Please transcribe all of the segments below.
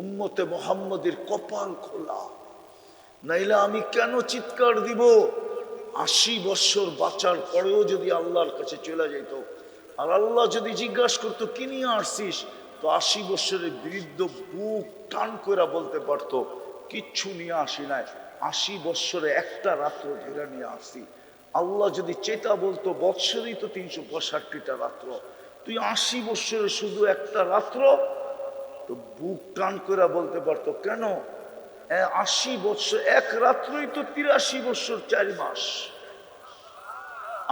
উম্মতে মোহাম্মদের কপাল খোলা। নাইলে আমি কেন চিৎকার দিব? আশি বৎসর বাঁচার পরেও যদি আল্লাহর কাছে চলে যেত আর আল্লাহ যদি জিজ্ঞাসা করতো, কি নিয়ে আসছিস? তো আশি বৎসরের বৃদ্ধ বুক টান করে বলতে পারতো, কিচ্ছু নিয়ে আসি নাই। আশি বৎসরে একটা রাত্র ধরে নিয়ে আসি আল্লাহ যদি চেতা বলতো, বৎসরই তো তিনশো পঁয়ষট্টিটা রাত্র। তুই আশি বৎসরে শুধু একটা রাত্র তো বুক টান করে বলতে পারতো, কেন? আশি বৎসর, এক রাত্রই তো তিরাশি বৎসর চার মাস।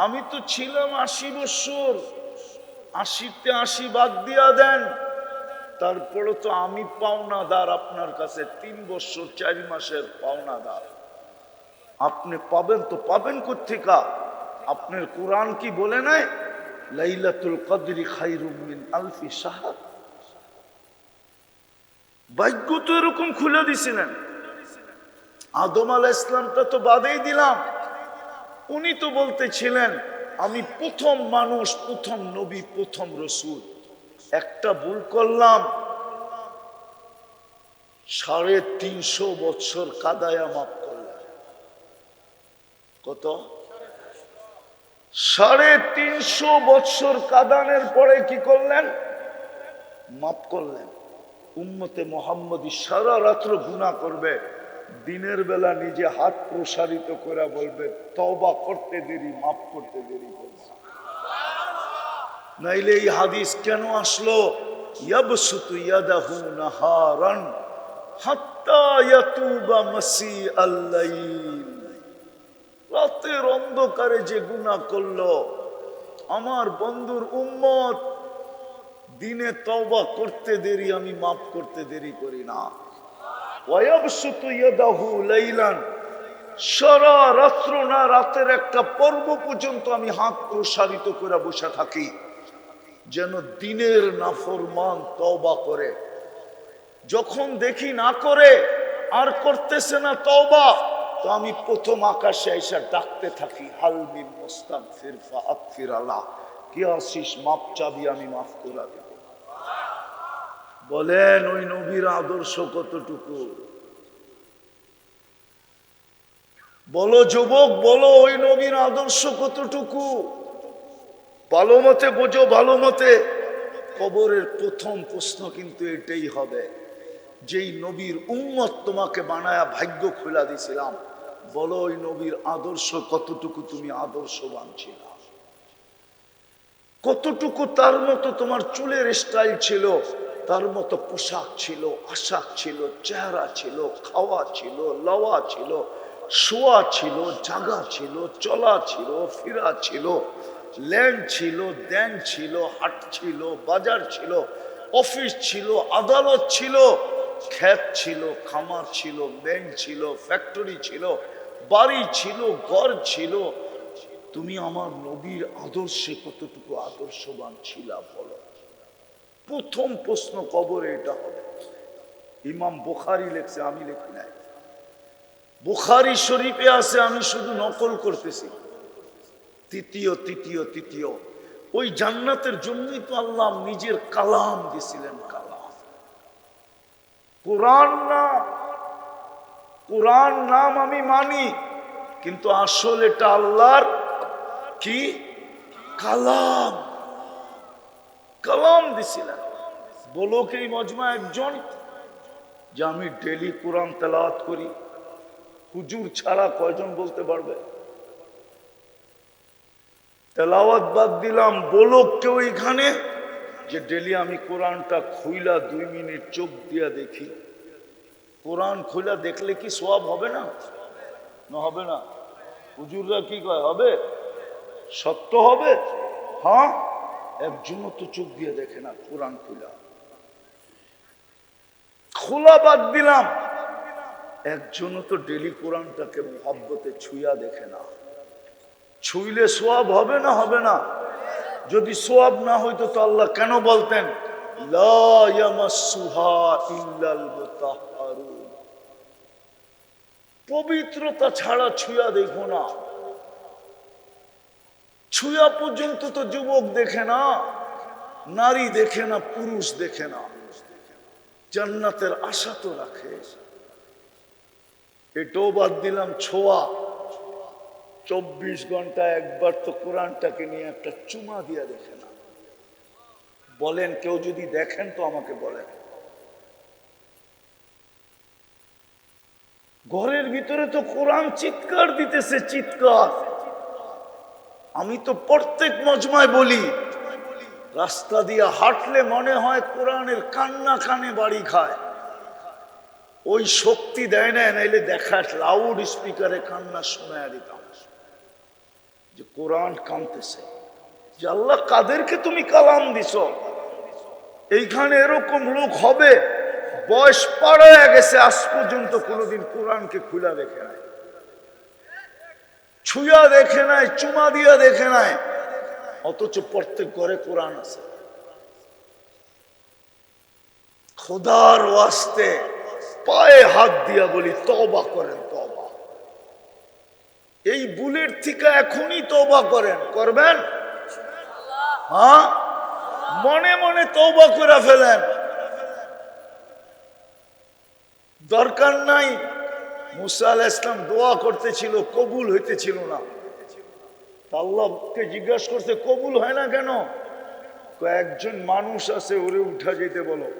আমি তো ছিলাম আশি বৎসর। আশিতে আশি বাদ দিয়া দেন। তারপরে তো আমি পাওনাদার আপনার কাছে, তিন বৎসর চার মাসের পাওনাদার। আপনি পাবেন তো পাবেন কোথেকা আপনার কোরআন কি বলে নাই? লাইলাতুল কদরি খাইরুম মিন আলফি সাহাব ভাগ্য তো এরকম খুলে দিছিলেন। আদম আলা ইসলামটা তো বাদেই দিলাম। উনি তো বলতেছিলেন, আমি প্রথম মানুষ, প্রথম নবী, প্রথম রসুল। একটা ভুল করলাম। সাড়ে তিনশো বছর কাদায়া মাফ করলেন কত? সাড়ে তিনশো বছর কাদানের পরে কি করলেন? মাফ করলেন। উম্মতে মোহাম্মদী সারা রাত্র গুণা করবে, দিনের বেলা নিজে হাত প্রসারিত করে বলবে তবা করতে দেরি, মাফ করতে দেরি করবে নাইলে এই হাদিস কেন আসলো? রাতের অন্ধকারে যে গুনাহ করল, আমার বন্ধুর উম্মত দিনে তওবা করতে দেরি, আমি মাফ করতে দেরি করি না। সারা রাত্র না রাতের একটা পর্ব পর্যন্ত আমি হাত প্রসারিত করে বসে থাকি, যেন দিনের নাফরমান তওবা করে। যখন দেখি না করে, আর করতেছে না তওবা, তো আমি প্রথম আকাশে এসে ডাকতে থাকি হালমিন মোস্তাক ফিরফা আফির আল্লাহ। কি আসিস মাপ চাবি আমি মাফ করে দেব। বলেন ওই নবীর আদর্শ কতটুকু? বলো যুবক, বলো ওই নবীর আদর্শ কতটুকু? ভালো মতে বোঝো, ভালো মতে। কবরের প্রথম প্রশ্ন কিন্তু এটাই হবে, যেই নবীর উম্মত তোমাকে বানায়া ভাগ্য খোলা দিছিলাম। বলো ওই নবীর আদর্শ কতটুকু তুমি আদর্শবান ছিল? কতটুকু তার মতো তোমার চুলের স্টাইল ছিল? তার মতো পোশাক ছিল, আশাক ছিল, চেহারা ছিল, খাওয়া ছিল, লওয়া ছিল, শোয়া ছিল, জাগা ছিল, চলা ছিল, ফিরা ছিল ল্যান্ড ছিল, দেন ছিল, হাট ছিল, বাজার ছিল, অফিস ছিল, আদালত ছিল, ক্ষেত ছিল, খামার ছিল, ব্যাংক ছিল, ফ্যাক্টরি ছিল, বাড়ি ছিল, ঘর ছিল। তুমি আমার নবীর আদর্শে কতটুকু আদর্শবান ছিলা বলো? প্রথম প্রশ্ন কবরে এটা হবে। ইমাম বোখারি লেখছে, আমি লেখি নাই। বুখারি শরীফে আছে, আমি শুধু নকল করতেছি। তৃতীয় তৃতীয় তৃতীয়। ওই জান্নাতের জন্যই তো আল্লাহ নিজের কালাম দিছিলেন কালাম। কোরআন না, কোরআন নাম আমি মানি, কিন্তু আসল এটা আল্লাহর কি? কালাম। কালাম দিছিলেন। বলো কি এই মজমা একজন, যে আমি ডেলি কোরআন তেলাওয়াত করি, হুজুর ছাড়া কয়জন বলতে পারবে? তেলাওয়াত বাদ দিলাম বলো কেউ এখানে, যে ডেলি আমি কোরআনটা খুইলা দুই মিনিট চোখ দিয়া দেখি। কোরআন খুইলা দেখলে কি সব হবে না? না হবে না। হুজুররা কি কয়, হবে? সত্য হবে? হ্যাঁ? একজনও তো চোখ দিয়ে দেখে না, কোরআন খুলা। খোলা বাদ দিলাম। একজনও তো ডেলি কোরআনটাকে মহাব্বতে ছুঁয়া দেখে না। ছুইলে সোয়াব হবে না হবে না। যদি সোয়াব না হইতো তো আল্লাহ কেন বলতেন। পবিত্রতা ছাড়া ছুঁয়া দেখো না। ছুঁয়া পর্যন্ত তো যুবক দেখে না, নারী দেখে না, পুরুষ দেখে না। জান্নাতের আশা তো রাখে। এটাও বাদ দিলাম, ছোঁয়া। চব্বিশ ঘণ্টা একবার তো কোরআনটাকে নিয়ে একটা চুমা দিয়া দেখে না। বলেন, কেউ যদি দেখেন তো আমাকে বলেন। ঘরের ভিতরে তো কোরআন চিৎকার দিতেছে, চিৎকার। আমি তো প্রত্যেক মজমায় বলি, রাস্তা দিয়ে হাঁটলে মনে হয় কোরআনের কান্না কানে বাড়ি খায়। ওই শক্তি দেয় না, নাইলে দেখা লাউড স্পিকারে কান্না শোনায় দিতাম যে কোরআন কানতেছে যে আল্লাহ, কাদেরকে তুমি কালাম দিছ? এইখানে এরকম লোক হবে, বয়স পাড়ায় গেছে, আজ পর্যন্ত কোনোদিন কোরআনকে খুলা দেখে নাই। ছুঁয়া দেখে নাই, চুমা দিয়া দেখে নাই। অথচ প্রত্যেক ঘরে কোরআন আছে। খোদার ওয়াস্তে পায়ে হাত দিয়া বলি তবা করেন তবা এই বুলেট থেকে এখনই তবা করেন। করবেন? হ্যাঁ? মনে মনে তবা করে ফেলেন। দরকার নাই মুসা আলাহ ইসলাম দোয়া করতেছিল, কবুল হইতেছিল না। আল্লাহকে জিজ্ঞাসা করতে কবুল হয় না কেন? কয়েকজন মানুষ আছে, ওরে উঠা যেতে বলো।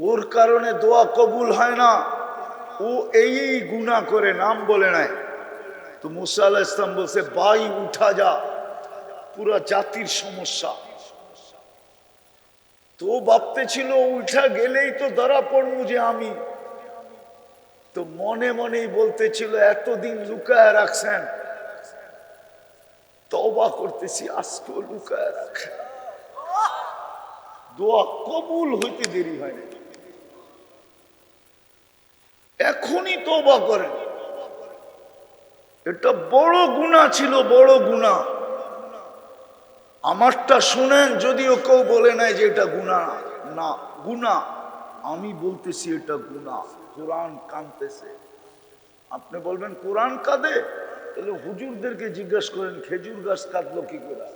ওর কারণে দোয়া কবুল হয় না। ও এই গুণা করে, নাম বলে নাই। তো মুসা আলাহ ইসলাম বলছে বাই উঠা যা। পুরা জাতির সমস্যা। তো ভাবতে ছিল উঠা গেলেই তো ধরা পড়ব যে আমি। তো মনে মনেই বলতেছিল এতদিন লুকায় রাখছেন। তবা করতেছি, আজকেও লুকায় রাখেন। দোয়া কবুল হইতে দেরি হয় না এখনই তবা করেন। এটা বড় গুণা ছিল, বড় গুণা আমারটা শুনেন, যদিও কেউ বলে নাই যে এটা গুণা না। গুণা আমি বলতেছি এটা গুণা কোরআন কানতেছে। আপনি বলবেন, কোরআন কাঁদে? তাহলে হুজুরদেরকে জিজ্ঞেস করেন, খেজুর গাছ কাঁদলো কি করে?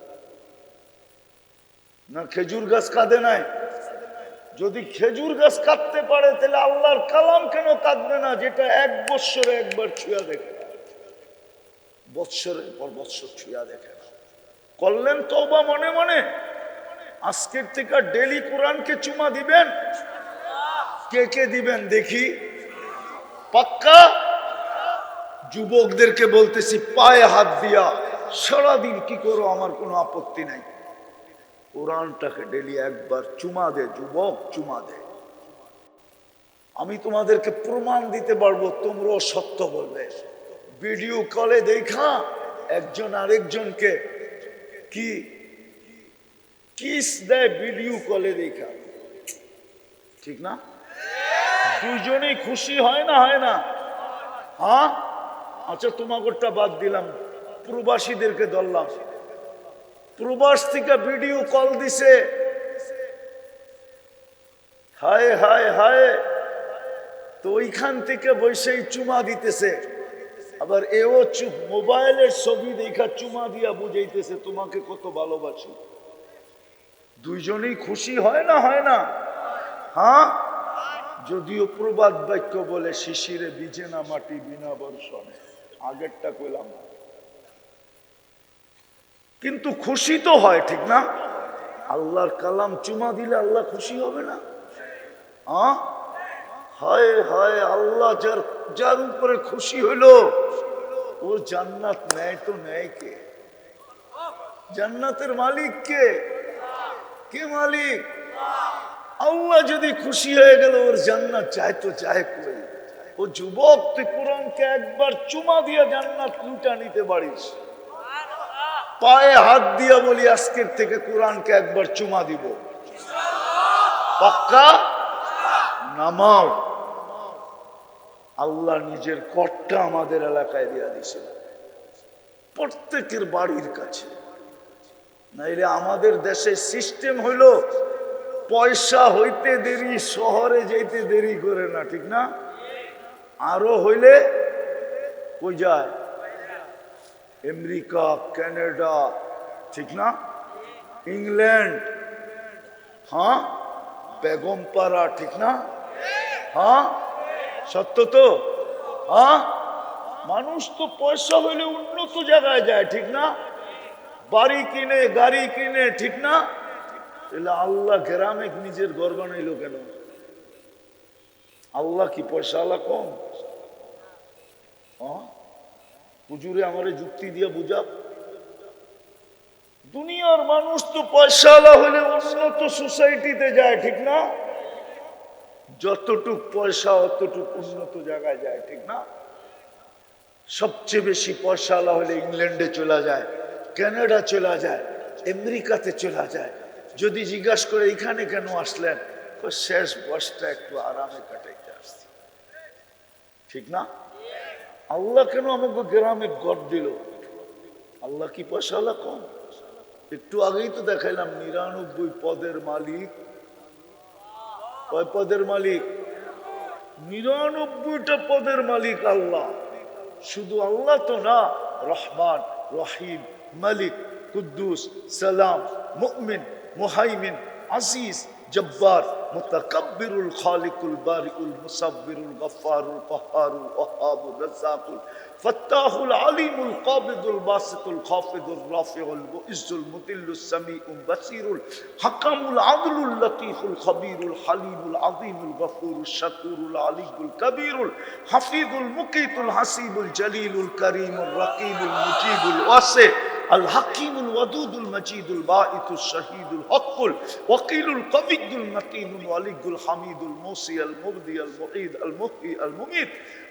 না, খেজুর গাছ কাঁদে নাই? যদি খেজুর গাছ কাঁদতে পারে, তাহলে আল্লাহর কালাম কেন কাঁদবে না, যেটা এক বৎসরে একবার ছুঁয়া দেখে? বৎসরের পর বৎসর ছুঁয়া দেখে না। করলেন তওবা মনে মনে? আজকের থেকে ডেলি কোরআনকে চুমা দিবেন? কে কে দিবেন দেখি। পাক্কা? যুবকদেরকে বলতেছি, পায়ে হাত দিয়া, সারাদিন কি করো, আমার কোনো আপত্তি নাই। কোরআনটাকে ডেলি একবার চুমা দে, যুবক, চুমা দে। আমি তোমাদেরকে প্রমাণ দিতে পারব, তোমরাও সত্য বলবে। ভিডিও কলে দেখা, একজন আরেকজনকে কি, কিস দেয়, ভিডিও কলে দেখা। ঠিক না? দুজনেই খুশি হয় না হয় না? হ্যাঁ? আচ্ছা তোমাগরটা বাদ দিলাম। প্রবাসীদেরকে ধরলাম। প্রবাস থেকে ভিডিও কল দিছে। হায় হায় হায়। তো ওইখান থেকে বসেই চুমা দিতেছে। আবার এও চুপ, মোবাইলের ছবি দেখা চুমা দিয়া বুঝাইতেছে, তোমাকে কত ভালোবাসি। দুইজনেই খুশি হয় না হয় না? হ্যাঁ? যদিও প্রবাদ বাক্য বলে শিশিরে বিজে না মাটি বিনা বর্ষণে। আগেরটা কইলাম কিন্তু খুশি তো হয়, ঠিক না? আল্লাহর কালাম চুমা দিলে আল্লাহ খুশি হবে না? হ্যাঁ হায় হায়, আল্লাহ যার যার উপরে খুশি হইল, ও জান্নাত নেয় তো নেয় কে? জান্নাতের মালিক কে? কে মালিক? আল্লাহ যদি খুশি হয়ে গেল, ওর জান্নাত চায় তো চায় কই? ও যুবক, তুই কোরআনকে একবার চুমা দিয়ে জান্নাত লুটা নিতে পারিস। পায়ে হাত দিয়ে বলি, আজকের থেকে কোরআনকে একবার চুমা দিব। পাক্কা? নামাও। আল্লাহ নিজের কটটা আমাদের এলাকায় দিয়া দিয়েছিল। প্রত্যেকের বাড়ির কাছে। নাইলে আমাদের দেশের সিস্টেম হইল পয়সা হইতে দেরি, শহরে যেতে দেরি করে না, ঠিক না? আরও হইলে কই যায়? আমেরিকা, কানাডা, ঠিক না? ইংল্যান্ড। হ্যাঁ? বেগম পাড়া, ঠিক না? হ্যাঁ? সত্য তো? হ্যাঁ? মানুষ তো পয়সা হলে উন্নত জায়গায় যায়, ঠিক না? বাড়ি কিনে, গাড়ি কিনে, ঠিক না? তাহলে আল্লাহ গ্রামে নিজের ঘর বানাইলো কেন? আল্লাহ কি পয়সা আল্লাহ কম? হ্যাঁ? হুজুরে আমারে যুক্তি দিয়ে বুঝা দুনিয়ার মানুষ তো পয়সা আলা হলে উন্নত সোসাইটিতে যায়, ঠিক না? যতটুক পয়সা অতটুক উন্নত জায়গায় যায়, ঠিক না? সবচেয়ে বেশি পয়সা আলা হলে ইংল্যান্ডে চলে যায়, কানাডা চলে যায়, আমেরিকাতে চলে যায় যদি জিজ্ঞাসা করে, এখানে কেন আসলেন? শেষ বয়সটা একটু আরামে কাটাইতে আসছি। ঠিক না? আল্লাহ কেন আমাকে গ্রামে গড় দিল? আল্লাহ কি পয়সা আল্লাহ কম? একটু আগেই তো দেখাইলাম, নিরানব্বই পদের মালিক। কয় পদের মালিক? নিরানব্বইটা পদের মালিক আল্লাহ। শুধু আল্লাহ তো না, রহমান, রহিম, মালিক, কুদ্দুস, সালাম, মুমিন। مهيمن عزيز جبار متكبر الخالق البارئ المصبر الغفار القهار الوهاب الرزاق الفتاح العليم القابض الباسط الخافض الرافع المؤز المذل السميع البصير الحكم العدل اللطيف الخبير الحليم العظيم الغفور الشكور العلي الكبير الحفيظ المقيت الحسيب الجليل الكريم الرقيب المجيب الواسع الحكيم الودود المجيد الباعث الشهيد الحق الوكيل القوي المتين الولي الحميد الموصي المبدي المعيد المحيي المميت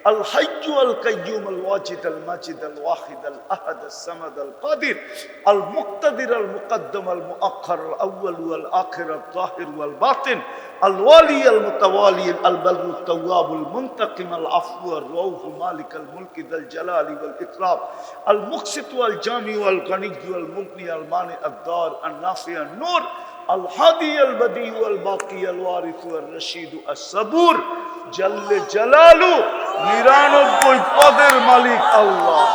الحي القيوم الواجد الماجد الواحد الأحد الصمد القادر المقتدر المقدم المؤخر الأول والآخر الظاهر والباطن الوالي المتوالي البر التواب المنتقم العفو الرؤوف مالك الملك ذا الجلال والاكرام المقسط والجامع والغني والمغني المانع الدار النافع النور الهادي البديع والباقي الوارث والرشيد الصبور جل جلاله নিরানব্বই পদের মালিক আল্লাহ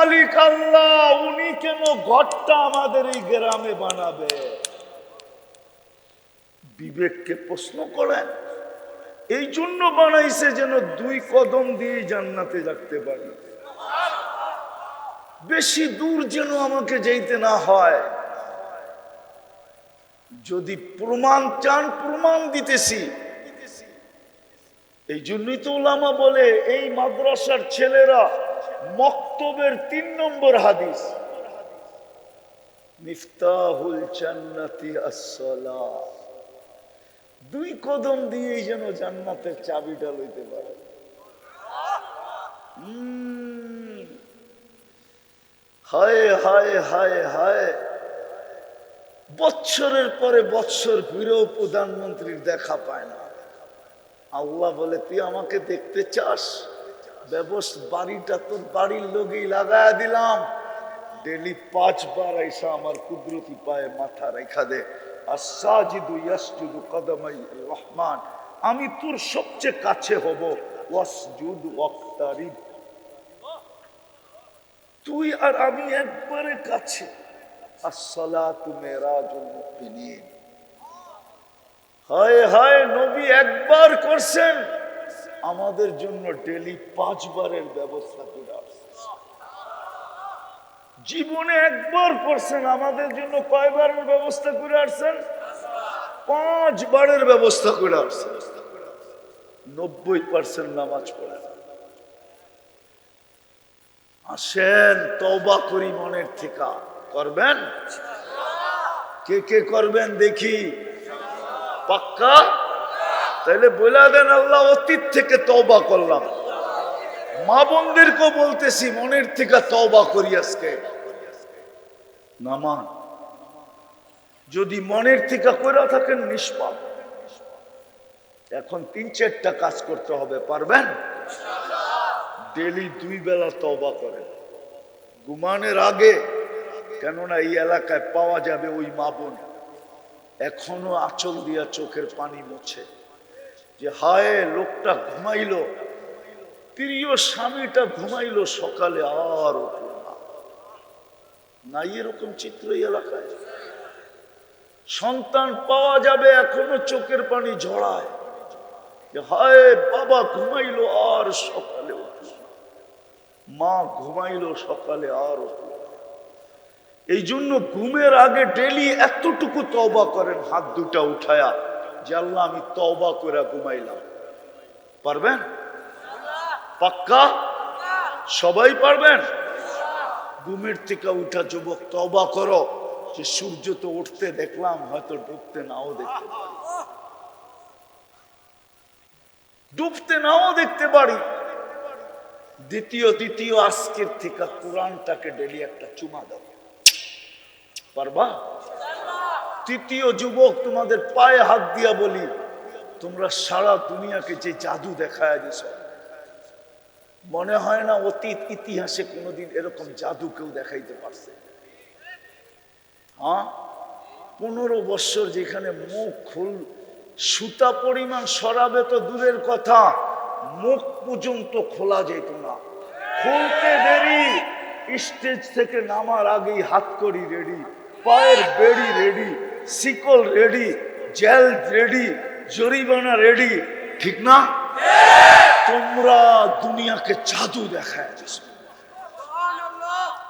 মালিক আল্লাহ, উনি কেন ঘরটা আমাদের এই গ্রামে বানাবে? বিবেককে প্রশ্ন করেন। এই জন্য বানাইছে যেন দুই কদম দিয়ে জান্নাতে যাতে পারি। বেশি দূর যেন আমাকে যেতে না হয়। যদি প্রমাণ চান, প্রমাণ দিতেছি। এই জন্যই তো ওলামা বলে, এই মাদ্রাসার ছেলেরা মক্তবের তিন নম্বর হাদিস। মিফতাহুল জান্নাতি আসসালা। দুই কদম দিয়েই যেন জান্নাতের চাবিটা লইতে পারে। হায় হায় হায় হায়। বৎসরের পরে বৎসর ঘুরেও প্রধানমন্ত্রীর দেখা পায় না। আল্লাহ বলে, তুই আমাকে দেখতে চাস? ব্যবস্থা বাড়িটা তোর বাড়ির লোকেই লাগায় দিলাম। ডেলি পাঁচবার আইসা আমার কুদরতি পায়ে মাথা রেখা দে। রহমান। আমি তোর সবচেয়ে কাছে হব। ওয়াসজুদ তুই আর আমি একবারে কাছে। আসসালাতু মেরাজুল মুমিনিন। হায় হায়, নবী একবার করছেন। আমাদের জন্য ডেলি পাঁচবারের ব্যবস্থা করে আসছেন জীবনে একবার করছেন, আমাদের জন্য কয়বারের ব্যবস্থা করে আসছেন? পাঁচবারের ব্যবস্থা করে আসছেন। নব্বই পার্সেন্ট নামাজ পড়েন। আসেন তবা করি মনের থেকে। করবেন? কে কে করবেন দেখি? পাক্কা? তাহলে বলে দেন আল্লাহ, অতীত থেকে তওবা করলাম। মা বোনদেরকেও বলতেছি, মনের থেকে তওবা করি আজকে। নামান যদি মনের থেকে করে থাকেন, নিষ্পাপ। এখন তিন চারটা কাজ করতে হবে, পারবেন? ডেলি দুই বেলা তওবা করেন। ঘুমানের আগে, কেননা এই এলাকায় পাওয়া যাবে ওই মা বোন। এখনও আঁচল দিয়া চোখের পানি মোছে। যে হায়, লোকটা ঘুমাইলো। প্রিয় স্বামীটা ঘুমাইলো সকালে আর উঠল না। নাই এরকম চিত্র এলাকায়। সন্তান পাওয়া যাবে এখনও চোখের পানি ঝড়ায় যে হায়, বাবা ঘুমাইলো আর সকালে উঠল মা ঘুমাইলো সকালে আর উঠল। এই জন্য ঘুমের আগে ডেলি এতটুকু তবা করেন, হাত দুটা উঠায়া। যে আল্লাহ, আমি তওবা করে ঘুমাইলাম। পারবেন? পাক্কা? সবাই পারবেন? ঘুমের থেকে উঠা যুবক, তওবা করো। যে সূর্য তো উঠতে দেখলাম, হয়তো ডুবতে নাও দেখতে ডুবতে নাও দেখতে পারি। দ্বিতীয় দ্বিতীয় আজকের থেকে কোরআনটাকে ডেলি একটা চুমা দাও। পারবা? তৃতীয় যুবক তোমাদের পায়ে হাত দিয়া বলি, তোমরা সারা দুনিয়াকে যে জাদু দেখায় দিছ। মনে হয় না অতীত ইতিহাসে কোনোদিন এরকম জাদু কেউ দেখাইতে পারছে। হ্যাঁ? পনেরো বৎসর যেখানে মুখ খুল, সুতা পরিমাণ সরাবে তো দূরের কথা, মুখ পর্যন্ত খোলা যেত না। খুলতে দেরি, স্টেজ থেকে নামার আগেই হাত করি রেডি পায়ের বেড়ি রেডি শিকল রেডি, জেল রেডি, জরিমানা রেডি, ঠিক না? তোমরা দুনিয়াকে জাদু দেখায়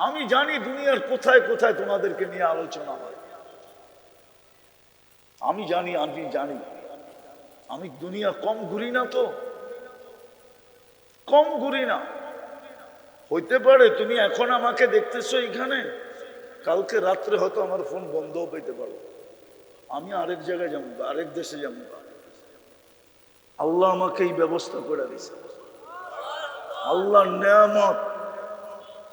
আমি জানি দুনিয়ার কোথায় কোথায় তোমাদেরকে নিয়ে আলোচনা হয়। আমি জানি আমি জানি। আমি দুনিয়া কম ঘুরি না তো। কম ঘুরি না। হইতে পারে তুমি এখন আমাকে দেখতেছো এখানে কালকে রাত্রে হয়তো আমার ফোন বন্ধও পেতে পারো। আমি আরেক জায়গায় যাব আরেক দেশে যাব আল্লাহ আমাকে এই ব্যবস্থা করে দিছে আল্লাহ নেয়ামত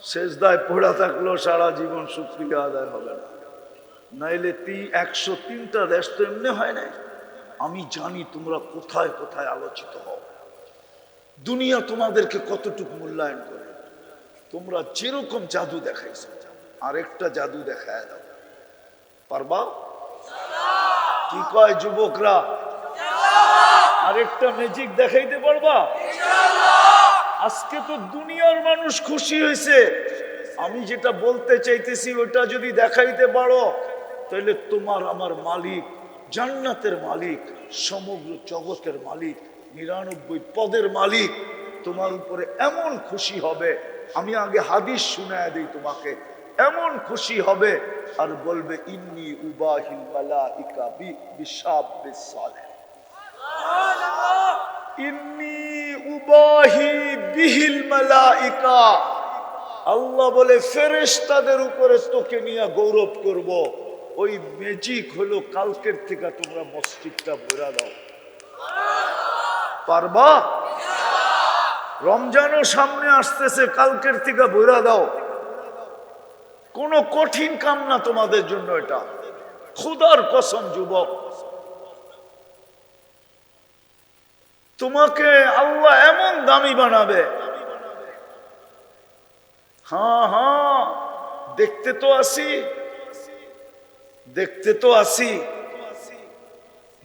শেষদায় পড়া থাকলেও সারা জীবন সুক্রিয়া আদায় হবে না। নাইলে তিন একশো তিনটা দেশ তো এমনি হয় না আমি জানি তোমরা কোথায় কোথায় আলোচিত হও। দুনিয়া তোমাদেরকে কতটুকু মূল্যায়ন করে। তোমরা যেরকম জাদু দেখাইছো। আরেকটা জাদু দেখায় দাও। পারবা? কি কয় যুবকরা? আরেকটা ম্যাজিক দেখাইতে পারবা? আজকে তো দুনিয়ার মানুষ খুশি হয়েছে। আমি যেটা বলতে চাইতেছি, ওটা যদি দেখাইতে পারো, তাহলে তোমার আমার মালিক, জান্নাতের মালিক, সমগ্র জগতের মালিক, নিরানব্বই পদের মালিক তোমার উপরে এমন খুশি হবে। আমি আগে হাদিস শুনায় দিই তোমাকে। এমন খুশি হবে আর বলবে, ইন্নি ইন্নি উবাহি আল্লাহ বলে, ফেরেশতাদের উপরে তোকে নিয়ে গৌরব করব। ওই ম্যাজিক হলো কালকের থেকে তোমরা মসজিদটা ভরা দাও। পারবা? রমজানও সামনে আসতেছে, কালকের থেকে ভরা দাও। কোনো কঠিন কাম না তোমাদের জন্য এটা। খুদার কসম, যুবক। তোমাকে আল্লাহ এমন দামি বানাবে। হ্যাঁ হ্যাঁ দেখতে তো আসি। দেখতে তো আসি।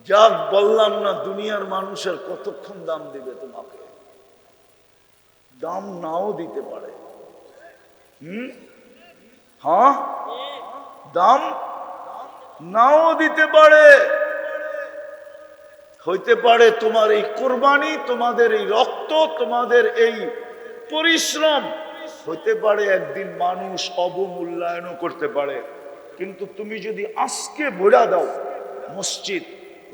যাক বললাম না, দুনিয়ার মানুষের কতক্ষণ দাম দিবে তোমাকে? দাম নাও দিতে পারে। হুম? হ্যাঁ? দাম নাও দিতে পারে। হইতে পারে তোমার এই কোরবানি, তোমাদের এই রক্ত, তোমাদের এই পরিশ্রম। হইতে পারে একদিন মানুষ অবমূল্যায়নও করতে পারে। কিন্তু তুমি যদি আজকে ভরা দাও, মসজিদ,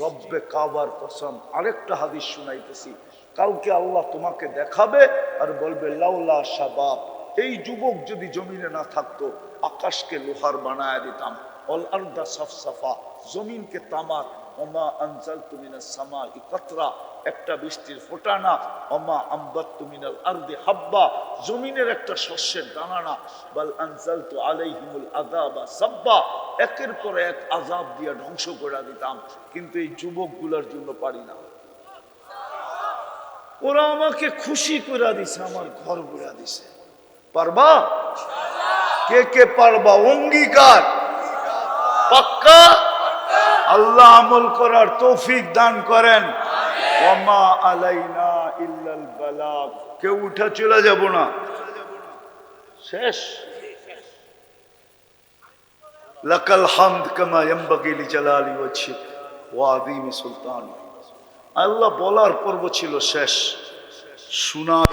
রব্বে কাবার কসম, আরেকটা হাদিস শুনাইতেছি। কালকে আল্লাহ তোমাকে দেখাবে আর বলবে, লাউলা শাবাব এই যুবক যদি জমিনে না থাকতো, আকাশকে লোহার বানায় দিতাম। জমিনকে ওমা আনজাল তুমিনা সামা ইকতরা একটা বৃষ্টির ফোটানা। অমা আম্বাত তুমিনাল আর্দে হাব্বা, জমিনের একটা শস্যের দানানা। বাল আনজাল তু আলাইহিমুল আযাবা সাব্বা, একের পর এক আযাব দিয়ে ধ্বংস করে দিতাম। কিন্তু এই যুবকগুলোর জন্য পারি না। ওরা আমাকে খুশি করে দিছে, আমার ঘর ঘুরা দিছে। পারবা? কে কে পারবা? অঙ্গীকার। পাক্কা? আল্লাহ আমল করার তৌফিক দান করেন। ওমা আলাইনা ইল্লাল বালাগ। কেউ উঠে চলে যাব না। শেষ। লাকাল হামদ কামা ইয়ামবাগি লিজালালি ওয়াজহিক ওয়া আযীমি সুলতান। আল্লাহ বলার পর্ব ছিল শেষ। শোনার